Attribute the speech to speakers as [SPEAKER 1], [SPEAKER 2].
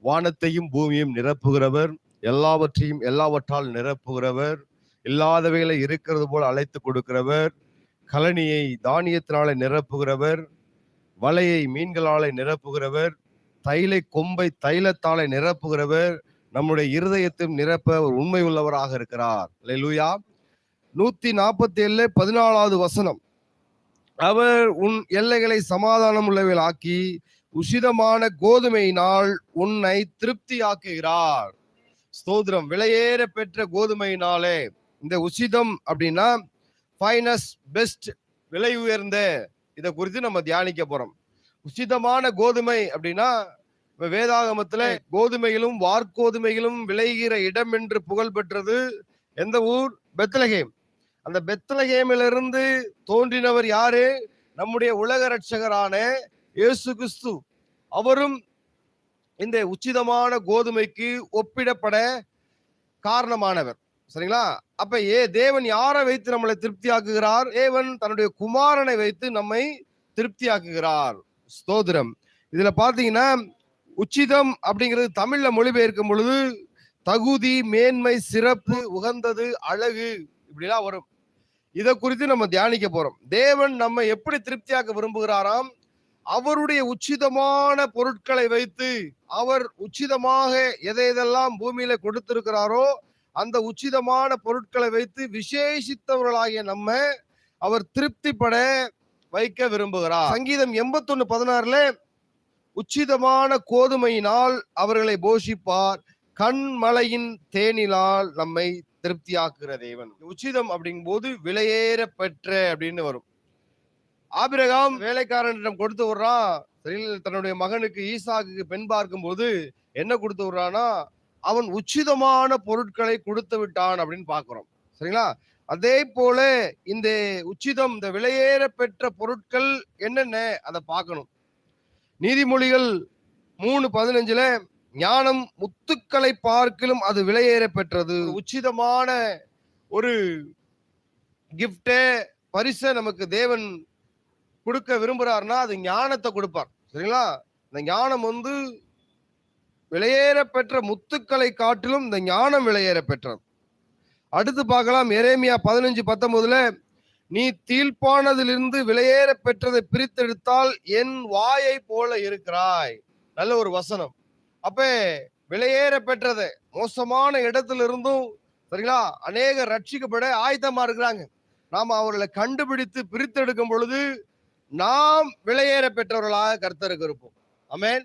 [SPEAKER 1] வானத்தையும் பூமியும் நிரப்புகிறவர் எல்லாவற்றையும் எல்லாவற்றால் நிரப்புகிறவர் இல்லாதவைகளை இருக்கிறது போல் அழைத்து கொடுக்கிறவர் கழனியை தானியத்தினாலே நிரப்புகிறவர் வலையை மீன்களாலே நிரப்புகிறவர் தைலை கொம்பை தைலத்தாலே நிரப்புகிறவர் நம்முடைய இருதயத்தையும் நிரப்ப ஒரு உண்மை உள்ளவராக இருக்கிறார். லூயா நூத்தி நாற்பத்தி ஏழு பதினாலாவது வசனம். அவர் உன் எல்லைகளை சமாதானம் உள்ளவைகள் ஆக்கி உசிதமான கோதுமையினால் உன்னை திருப்தியாக்குகிறார். ஸ்தோத்திரம். விலையேற பெற்ற கோதுமையினாலே. இந்த உசிதம் அப்படின்னா ஃபைனஸ் பெஸ்ட் விலை உயர்ந்த இதை குறித்து நம்ம தியானிக்க போறோம். உசிதமான கோதுமை அப்படின்னா இப்ப வேதாகமத்துல கோதுமைகளும் வார்கோதுமைகளும் விளைகிற இடம் என்று புகழ் பெற்றது எந்த ஊர்? பெத்லகேம் அந்த பெத்தலகேமிலிருந்து தோன்றினவர் யாரு? நம்முடைய உலக ரட்சகரான இயேசு கிறிஸ்து. அவரும் இந்த உச்சிதமான கோதுமைக்கு ஒப்பிடப்பட காரணமானவர். சரிங்களா? அப்ப ஏ தேவன் யாரை வைத்து நம்மளை திருப்தியாக்குகிறார்? தேவன் தன்னுடைய குமாரனை வைத்து நம்மை திருப்தியாக்குகிறார். ஸ்தோதிரம் இதுல பாத்தீங்கன்னா உச்சிதம் அப்படிங்கிறது தமிழ்ல மொழிபெயர்க்கும் பொழுது தகுதி மேன்மை சிறப்பு உகந்தது அழகு. இப்படிலாம் வரும். இதை குறித்து நம்ம தியானிக்க போறோம். தேவன் நம்ம எப்படி திருப்தியாக்க விரும்புகிறாராம்? அவருடைய உச்சிதமான பொருட்களை வைத்து அவர் உச்சிதமாக எதை எதெல்லாம் பூமியில கொடுத்திருக்கிறாரோ அந்த உச்சிதமான பொருட்களை வைத்து விசேஷித்தவர்களாகிய நம்ம அவர் திருப்திப்பட வைக்க விரும்புகிறார். சங்கீதம் எண்பத்தொன்னு பதினாறுல உச்சிதமான கோதுமையினால் அவர்களை போஷிப்பார். கண்மலையின் தேனினால் நம்மை திருப்தியாக்குகிற தேவன். உச்சிதம் அப்படிங்கும் போது விலையேற பெற்ற அப்படின்னு வரும். ஆபிரகாம் வேலைக்காரனிடம் கொடுத்து விடுறான் சரி தன்னுடைய மகனுக்கு ஈசாக்கு பெண் பார்க்கும்போது என்ன கொடுத்து விடுறான்னா அவன் உச்சிதமான பொருட்களை கொடுத்து விட்டான் அப்படின்னு பாக்குறோம் சரிங்களா? அதே போல இந்த உச்சிதம் இந்த விலையேற பெற்ற பொருட்கள் என்னென்ன? அதை பார்க்கணும். நீதிமொழிகள் மூணு பதினஞ்சுல ஞானம் முத்துக்களை பார்க்கிலும் அது விலையேற பெற்றது. உச்சிதமான ஒரு கிஃப்டே பரிசை நமக்கு தேவன் கொடுக்க விரும்புறாருன்னா அது ஞானத்தை கொடுப்பார். சரிங்களா? இந்த ஞானம் வந்து விலையேற பெற்ற முத்துக்களை காட்டிலும் இந்த ஞானம் விலையேற பெற்றது. அடுத்து பார்க்கலாம் எரேமியா பதினஞ்சு பத்தொன்பதுல நீ தீழ்ப்பானதிலிருந்து விலையேற பெற்றதை பிரித்தெடுத்தால் என் வாயை போல இருக்கிறாய். நல்ல ஒரு வசனம். அப்ப விலையேற பெற்றதை. மோசமான இடத்துல இருந்தும் சரிங்களா? அநேக ரட்சிக்கப்பட ஆயத்தமா இருக்கிறாங்க. நாம் அவர்களை கண்டுபிடித்து பிரித்தெடுக்கும் பொழுது நாம் விலையேற பெற்றவர்களாக கருத்தருக்கு இருப்போம். அமேன்